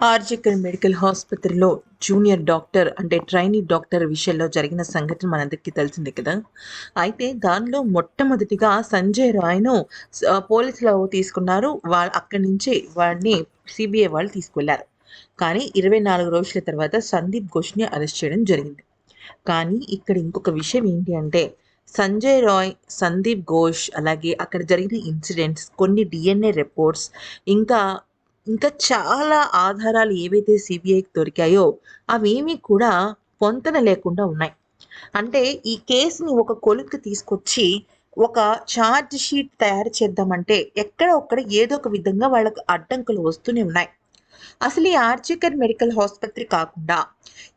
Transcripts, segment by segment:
ఆర్జికల్ medical హాస్పత్రిలో junior doctor అంటే trainee doctor విషయంలో జరిగిన సంఘటన మనందరికీ తెలిసిందే కదా. అయితే దానిలో మొట్టమొదటిగా సంజయ్ రాయ్ను పోలీసులు తీసుకున్నారు. వాళ్ళ అక్కడి నుంచి వాడిని సిబిఐ వాళ్ళు తీసుకెళ్ళారు కానీ ఇరవై నాలుగు రోజుల తర్వాత సందీప్ ఘోష్ని అరెస్ట్ చేయడం జరిగింది. కానీ ఇక్కడ ఇంకొక విషయం ఏంటి అంటే సంజయ్ రాయ్ సందీప్ ఘోష్ అలాగే అక్కడ జరిగిన ఇన్సిడెంట్స్ కొన్ని డిఎన్ఏ రిపోర్ట్స్ ఇంకా ఇంకా చాలా ఆధారాలు ఏవైతే సిబిఐకి దొరికాయో అవేమీ కూడా పొంతన లేకుండా ఉన్నాయి. అంటే ఈ కేసుని ఒక కొలుక్కి తీసుకొచ్చి ఒక ఛార్జ్ షీట్ తయారు చేద్దామంటే ఎక్కడ ఒక్కడ ఏదో ఒక విధంగా వాళ్ళకు అడ్డంకులు వస్తూనే ఉన్నాయి. అసలు ఈ ఆర్జికర్ మెడికల్ ఆసుపత్రి కాకుండా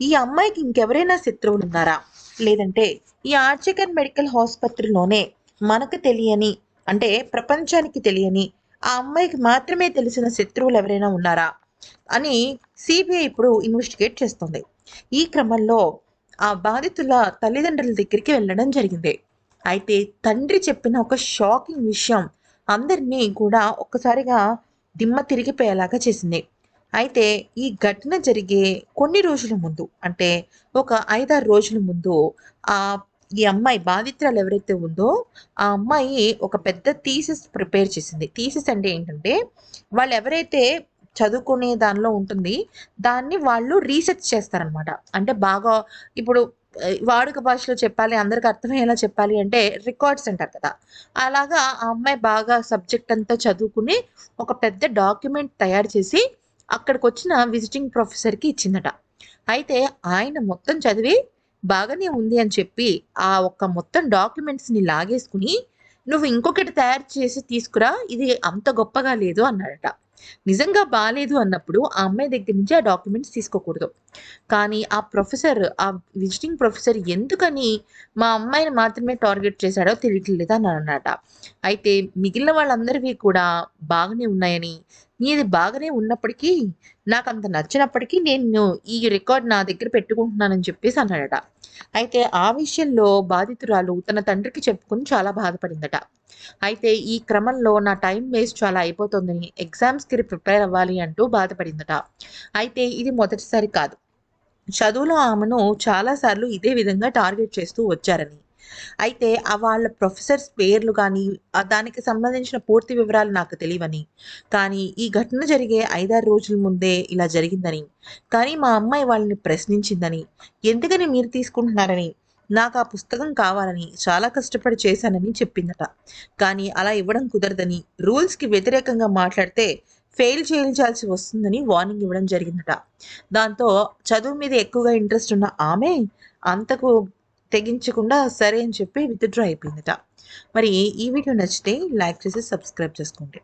ఈ అమ్మాయికి ఇంకెవరైనా శత్రువులు ఉన్నారా? లేదంటే ఈ ఆర్జికర్ మెడికల్ ఆసుపత్రిలోనే మనకు తెలియని అంటే ప్రపంచానికి తెలియని ఆ అమ్మాయికి మాత్రమే తెలిసిన శత్రువులు ఎవరైనా ఉన్నారా? అని సిబిఐ ఇప్పుడు ఇన్వెస్టిగేట్ చేస్తుంది. ఈ క్రమంలో ఆ బాధితుల తల్లిదండ్రుల దగ్గరికి వెళ్ళడం జరిగింది. అయితే తండ్రి చెప్పిన ఒక షాకింగ్ విషయం అందరినీ కూడా ఒక్కసారిగా దిమ్మ తిరిగిపోయేలాగా చేసింది. అయితే ఈ ఘటన జరిగే కొన్ని రోజుల ముందు అంటే ఒక ఐదారు రోజుల ముందు ఆ ఈ అమ్మాయి బాధితురాలు ఎవరైతే ఉందో ఆ అమ్మాయి ఒక పెద్ద థీసిస్ ప్రిపేర్ చేసింది. థీసిస్ అంటే ఏంటంటే వాళ్ళు ఎవరైతే చదువుకునే దానిలో ఉంటుంది దాన్ని వాళ్ళు రీసెర్చ్ చేస్తారనమాట. అంటే బాగా ఇప్పుడు వాడుక భాషలో చెప్పాలి అందరికి అర్థమయ్యేలా చెప్పాలి అంటే రికార్డ్స్ అంటారు కదా. అలాగా ఆ అమ్మాయి బాగా సబ్జెక్ట్ అంతా చదువుకుని ఒక పెద్ద డాక్యుమెంట్ తయారు చేసి అక్కడికి వచ్చిన విజిటింగ్ ప్రొఫెసర్కి ఇచ్చిందట. అయితే ఆయన మొత్తం చదివి బాగానే ఉంది అని చెప్పి ఆ ఒక్క మొత్తం డాక్యుమెంట్స్ని లాగేసుకుని నువ్వు ఇంకొకటి తయారు చేసి తీసుకురా ఇది అంత గొప్పగా లేదు అన్నాడట. నిజంగా బాగాలేదు అన్నప్పుడు ఆ అమ్మాయి దగ్గర నుంచి ఆ డాక్యుమెంట్స్ తీసుకోకూడదు. కానీ ఆ ప్రొఫెసర్ ఆ విజిటింగ్ ప్రొఫెసర్ ఎందుకని మా అమ్మాయిని మాత్రమే టార్గెట్ చేశాడో తెలియట్లేదు అని అన్నట అయితే మిగిలిన వాళ్ళందరివి కూడా బాగానే ఉన్నాయని నీది బాగానే ఉన్నప్పటికీ నాకు అంత నచ్చినప్పటికీ నేను ఈ రికార్డ్ నా దగ్గర పెట్టుకుంటున్నానని చెప్పేసి అన్నాడట. అయితే ఆ విషయంలో బాధితురాలు తన తండ్రికి చెప్పుకుని చాలా బాధపడిందట. అయితే ఈ క్రమంలో నా టైం వేస్ట్ చాలా అయిపోతుందని ఎగ్జామ్స్కి ప్రిపేర్ అవ్వాలి అంటూ బాధపడిందట. అయితే ఇది మొదటిసారి కాదు. చదువులో ఆమెను చాలాసార్లు ఇదే విధంగా టార్గెట్ చేస్తూ వచ్చారని. అయితే ఆ వాళ్ళ ప్రొఫెసర్స్ పేర్లు కానీ దానికి సంబంధించిన పూర్తి వివరాలు నాకు తెలియవని. కానీ ఈ ఘటన జరిగే ఐదారు రోజుల ముందే ఇలా జరిగిందని. కానీ మా అమ్మాయి వాళ్ళని ప్రశ్నించిందని. ఎందుకని మీరు తీసుకుంటున్నారని? నాకు ఆ పుస్తకం కావాలని చాలా కష్టపడి చేశానని చెప్పిందట. కానీ అలా ఇవ్వడం కుదరదని రూల్స్కి వ్యతిరేకంగా మాట్లాడితే ఫెయిల్ చేయించాల్సి వస్తుందని వార్నింగ్ ఇవ్వడం జరిగిందట. దాంతో చదువు మీద ఎక్కువగా ఇంట్రెస్ట్ ఉన్న ఆమె అంతకు తెగించకుండా సరే అని చెప్పి విత్డ్రా అయిపోయిందట. మరి ఈ వీడియో నచ్చితే లైక్ చేసి సబ్స్క్రైబ్ చేసుకోండి.